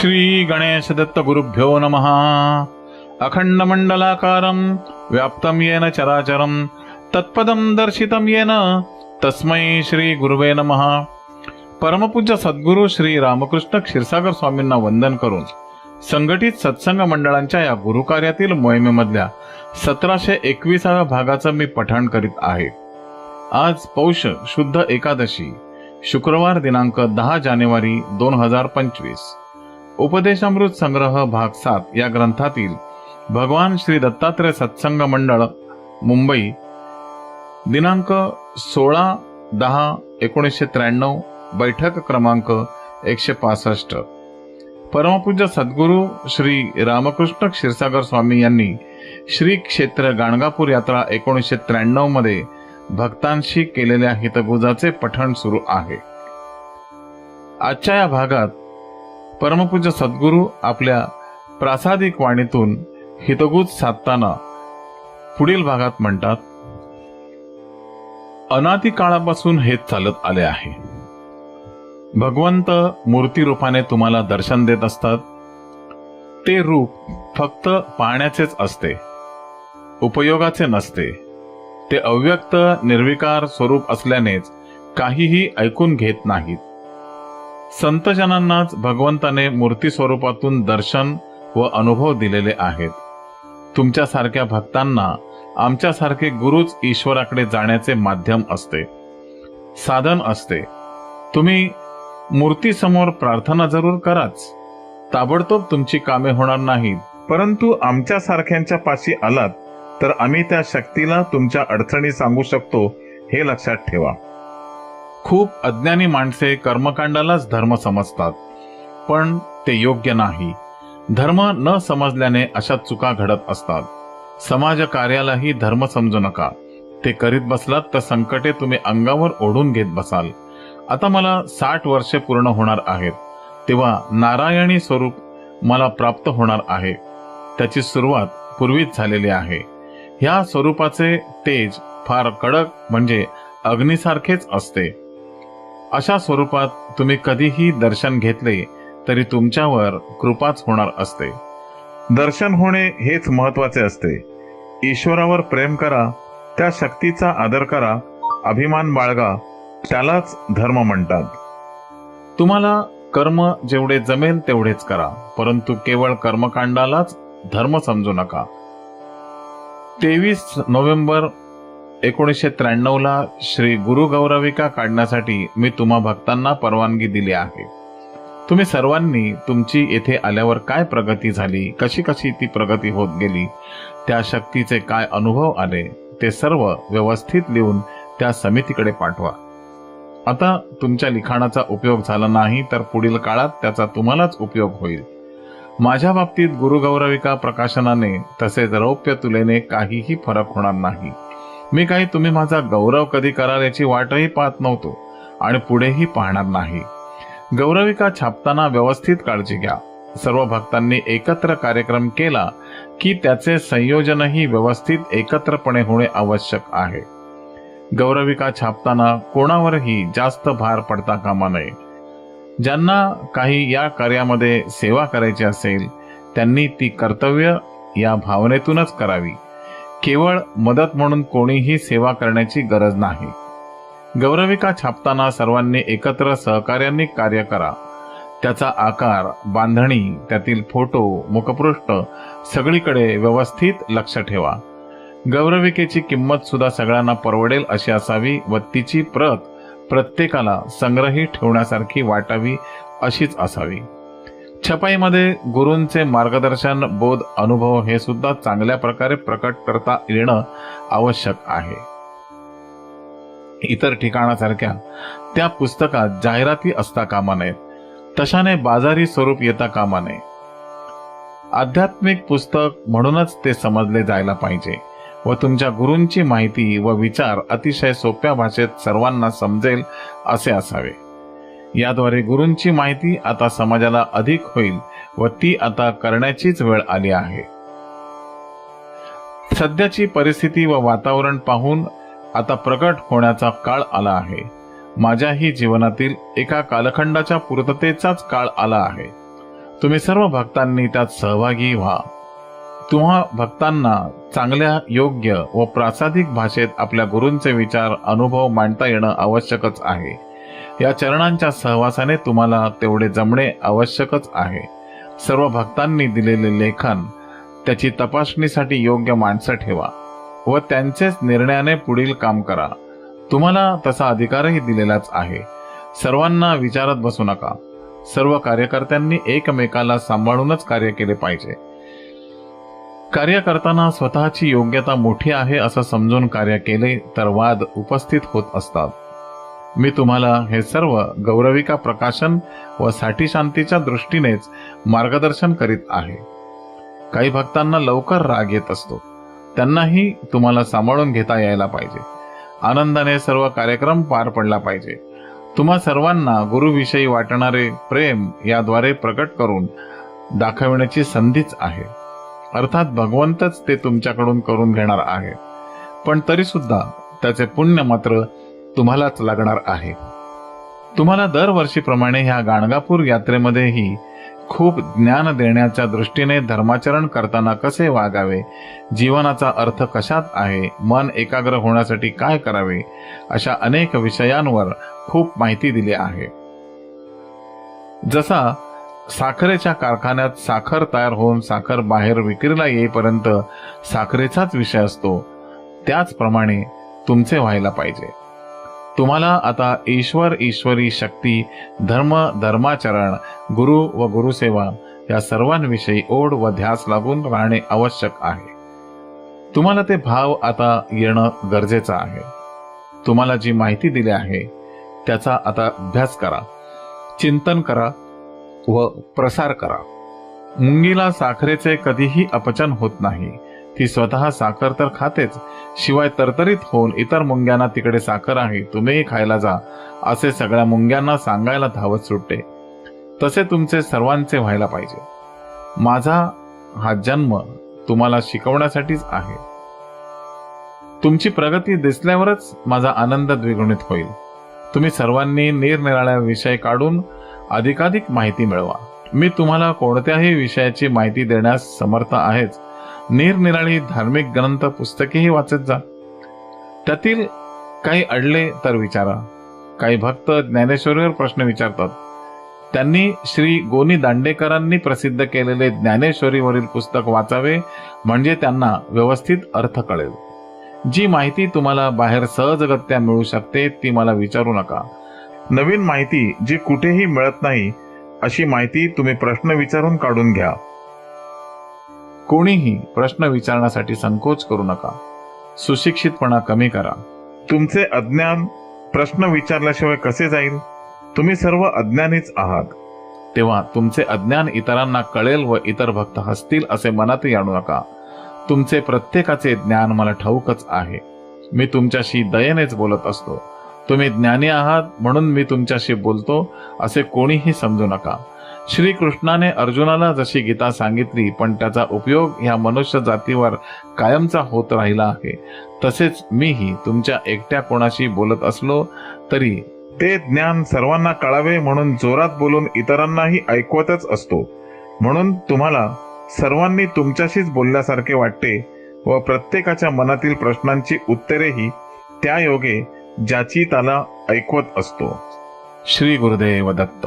श्री गणेश दत्त गुरुभ्यो नमः। अखंड व्याप्तं येन चराचरं तत्पदं दर्शितं येन तस्मै श्री गुरुवे नमः। परमपूज्य सद्गुरू श्री रामकृष्ण क्षीरसागर स्वामींना वंदन करून संघटित सत्संग मंडळांच्या या गुरुकार्यातील मोहिमेमधल्या सतराशे एकविसाव्या भागाचं मी पठण करीत आहे. आज पौष शुद्ध एकादशी शुक्रवार दिनांक दहा जानेवारी दोन हजार पंचवीस. उपदेशामृत संग्रह भाग सात या ग्रंथातील भगवान श्री दत्तात्रय सत्संग मंडळ मुंबई दिनांक सोळा दहा एकोणीसशे त्र्याण्णव बैठक क्रमांक एकशे पासष्ट. परमपूज्य सद्गुरू श्री रामकृष्ण क्षीरसागर स्वामी यांनी श्री क्षेत्र गाणगापूर यात्रा एकोणीसशे त्र्याण्णवमध्ये भक्तांशी केलेल्या हितगुजाचे पठण सुरू आहे. आजच्या या भागात परमपूज्य सद्गुरू आपल्या प्रासादिक वाणीतून हितगुज साधताना पुढील भागात म्हणतात अनादी काळापासून हेच चालत आले आहे. भगवंत मूर्ती रूपाने तुम्हाला दर्शन देत असतात. ते रूप फक्त पाहण्याचेच असते उपयोगाचे नसते. ते अव्यक्त निर्विकार स्वरूप असल्यानेच काहीही ऐकून घेत नाहीत. संतजनांनाच भगवंताने मूर्ती स्वरूपातून दर्शन व अनुभव दिलेले आहेत. तुमच्यासारख्या भक्तांना आमच्यासारखे गुरुच ईश्वराकडे जाण्याचे माध्यम असते. साधन असते. तुम्ही मूर्तीसमोर प्रार्थना जरूर कराच. ताबडतोब तुमची कामे होणार नाहीत. परंतु आमच्यासारख्यांच्या पाशी आलात तर आम्ही त्या शक्तीला तुमच्या अडचणी सांगू शकतो हे लक्षात ठेवा. खूप अज्ञानी माणसे कर्मकांडालाच धर्म समजतात. पण ते योग्य नाही. धर्म न समजल्याने अशा चुका घडत असतात. समाज कार्यालाही धर्म समजू नका. ते करीत बसलात तर संकटे तुम्ही अंगावर ओढून घेत बसाल. आता मला साठ वर्षे पूर्ण होणार आहेत. तेव्हा नारायणी स्वरूप मला प्राप्त होणार आहे. त्याची सुरुवात पूर्वीच झालेली आहे. ह्या स्वरूपाचे तेज फार कडक म्हणजे अग्नीसारखेच असते. अशा स्वरूपात तुम्ही कधीही दर्शन घेतले तरी तुमच्यावर कृपाच होणार असते. दर्शन होणे हेच महत्त्वाचे असते. ईश्वरावर प्रेम करा त्या शक्तीचा आदर करा अभिमान बाळगा त्यालाच धर्म म्हणतात. तुम्हाला कर्म जेवढे जमेल तेवढेच करा परंतु केवळ कर्मकांडालाच धर्म समजू नका. तेवीस नोव्हेंबर एकोणीसशे त्र्याण्णवला श्री गुरु गौरविका काढण्यासाठी मी तुम्हा भक्तांना परवानगी दिली आहे. तुम्ही सर्वांनी तुमची येथे आल्यावर काय प्रगती झाली कशी कशी ती प्रगती होत गेली त्या शक्तीचे काय अनुभव आले ते सर्व व्यवस्थित लिहून त्या समितीकडे पाठवा. आता तुमच्या लिखाणाचा उपयोग झाला नाही तर पुढील काळात त्याचा तुम्हालाच उपयोग होईल. माझ्या बाबतीत गुरुगौरविका प्रकाशनाने तसेच रौप्य तुलेने काहीही फरक होणार नाही. मी काही तुम्ही माझा गौरव कधी कराल याची वाटही पाहत नव्हतो आणि पुढेही पाहणार नाही. गौरविका छापताना व्यवस्थित काळजी घ्या. सर्व भक्तांनी एकत्र कार्यक्रम केला की त्याचे संयोजनही व्यवस्थित एकत्रपणे होणे आवश्यक आहे. गौरविका छापताना कोणावरही जास्त भार पडता कामा नये. ज्यांना काही या कार्यामध्ये सेवा करायची असेल त्यांनी ती कर्तव्य या भावनेतूनच करावी. केवळ मदत म्हणून कोणीही सेवा करण्याची गरज नाही. गौरविका छापताना सर्वांनी एकत्र सहकार्याने कार्य करा. त्याचा आकार बांधणी त्यातील फोटो मुखपृष्ठ सगळीकडे व्यवस्थित लक्ष ठेवा. गौरविकेची किंमत सुद्धा सगळ्यांना परवडेल अशी असावी व तिची प्रत प्रत्येकाला संग्रही ठेवण्यासारखी वाटावी अशीच असावी. छपाईमध्ये गुरूंचे मार्गदर्शन बोध अनुभव हे सुद्धा चांगल्या प्रकारे प्रकट करता येणं आवश्यक आहे. इतर ठिकाणासारख्या त्या पुस्तकात जाहिराती असता कामा नयेत. तशाने बाजारी स्वरूप येता कामा नये. आध्यात्मिक पुस्तक म्हणूनच ते समजले जायला पाहिजे व तुमच्या गुरूंची माहिती व विचार अतिशय सोप्या भाषेत सर्वांना समजेल असे असावे. याद्वारे गुरूंची माहिती आता समाजाला अधिक होईल व ती आता करण्याचीच वेळ आली आहे. सध्याची परिस्थिती व वातावरण पाहून आता प्रकट होण्याचा काळ आला आहे. माझ्याही जीवनातील एका कालखंडाच्या पूर्ततेचाच काळ आला आहे. तुम्ही सर्व भक्तांनी त्यात सहभागी व्हा. तुम्हा भक्तांना चांगल्या योग्य व प्रासादिक भाषेत आपल्या गुरूंचे विचार अनुभव मांडता येणं आवश्यकच आहे. या चरणांच्या सहवासाने तुम्हाला तेवढे जमणे आवश्यकच आहे. सर्व भक्तांनी दिलेले लेखन त्याची तपासणीसाठी योग्य माणसं ठेवा व त्यांचेच निर्णयाने पुढील काम करा. तुम्हाला तसा अधिकारही दिलेलाच आहे. सर्वांना विचारत बसू नका. सर्व कार्यकर्त्यांनी एकमेकाला सांभाळूनच कार्य केले पाहिजे. कार्य करताना स्वतःची योग्यता मोठी आहे असं समजून कार्य केले तर वाद उपस्थित होत असतात. मी तुम्हाला हे सर्व गौरविका प्रकाशन व साठी शांतीच्या दृष्टीनेच मार्गदर्शन करीत आहे. काही भक्तांना लवकर राग येत असतो. त्यांनाही तुम्हाला सांभाळून घेता यायला पाहिजे. आनंदाने सर्व कार्यक्रम पार पडला पाहिजे. तुम्हा सर्वांना गुरुविषयी वाटणारे प्रेम याद्वारे प्रकट करून दाखविण्याची संधीच आहे. अर्थात भगवंतच ते तुमच्याकडून करून घेणार आहे. पण तरी सुद्धा त्याचे पुण्य मात्र तुम्हालाच लागणार आहे. तुम्हाला दरवर्षीप्रमाणे ह्या गाणगापूर यात्रेमध्येही खूप ज्ञान देण्याच्या दृष्टीने धर्माचरण करताना कसे वागावे? जीवनाचा अर्थ कशात आहे? मन एकाग्र होण्यासाठी काय करावे? अशा अनेक विषयांवर खूप माहिती दिली आहे. जसा साखरेच्या कारखान्यात साखर तयार होऊन साखर बाहेर विक्रीला येईपर्यंत साखरेचाच विषय असतो त्याचप्रमाणे तुमचे व्हायला पाहिजे. तुम्हाला आता ईश्वर ईश्वरी शक्ती धर्म धर्माचरण गुरु व गुरुसेवा या सर्वांविषयी ओढ व ध्यास लागून राहणे आवश्यक आहे. तुम्हाला ते भाव आता येणं गरजेचं आहे. तुम्हाला जी माहिती दिली आहे त्याचा आता अभ्यास करा चिंतन करा व प्रसार करा. मुंगीला साखरेचे कधीही अपचन होत नाही. ती स्वतः साखर तर खातेच शिवाय तरतरीत होऊन इतर मुंग्यांना तिकडे साखर आहे तुम्हीही खायला जा असे सगळ्या मुंग्यांना सांगायला धावत सुटते. तसे तुमचे सर्वांचे व्हायला पाहिजे. माझा हा जन्म तुम्हाला शिकवण्यासाठीच आहे. तुमची प्रगती दिसल्यावरच माझा आनंद द्विगुणित होईल. तुम्ही सर्वांनी निरनिराळ्या विषय काढून अधिकाधिक माहिती मिळवा. मी तुम्हाला कोणत्याही विषयाची माहिती देण्यास समर्थ आहेच. निरनिराळी धार्मिक ग्रंथ पुस्तकेही वाचत जा. त्यातील काही अडले तर विचारा. काही भक्त ज्ञानेश्वरीवर प्रश्न विचारतात. त्यांनी श्री गोनी दांडेकरांनी प्रसिद्ध केलेले ज्ञानेश्वरीवरील पुस्तक वाचावे म्हणजे त्यांना व्यवस्थित अर्थ कळेल. जी माहिती तुम्हाला बाहेर सहजगत्या मिळू शकते ती मला विचारू नका. नवीन माहिती जी कुठेही मिळत नाही अशी माहिती तुम्ही प्रश्न विचारून काढून घ्या. कोणीही प्रश्न विचारण्यासाठी संकोच करू नका. सुशिक्षितपणा कमी करा. तुमचे अज्ञान प्रश्न विचारल्याशिवाय कसे जाईल? तुम्ही सर्व अज्ञानीच आहात. तेव्हा तुमचे अज्ञान इतरांना कळेल व इतर भक्त हसतील असे मनातही आणू नका. तुमचे प्रत्येकाचे ज्ञान मला ठाऊकच आहे. मी तुमच्याशी दयेनेच बोलत असतो. तुम्ही ज्ञानी आहात म्हणून मी तुमच्याशी बोलतो असे कोणीही समजू नका. श्री कृष्णाने अर्जुनाला जशी गीता सांगितली पण त्याचा उपयोग ह्या मनुष्य जातीवर कायमचा होत राहिला आहे. तसेच मीही तुमच्या एकट्या कोणाशी बोलत असलो तरी ते ज्ञान सर्वांना कळावे म्हणून जोरात बोलून इतरांनाही ऐकवतच असतो. म्हणून तुम्हाला सर्वांनी तुमच्याशीच बोलल्यासारखे वाटते व प्रत्येकाच्या मनातील प्रश्नांची उत्तरेही त्या योगे ज्याची त्याला ऐकवत असतो. श्री गुरुदेव दत्त.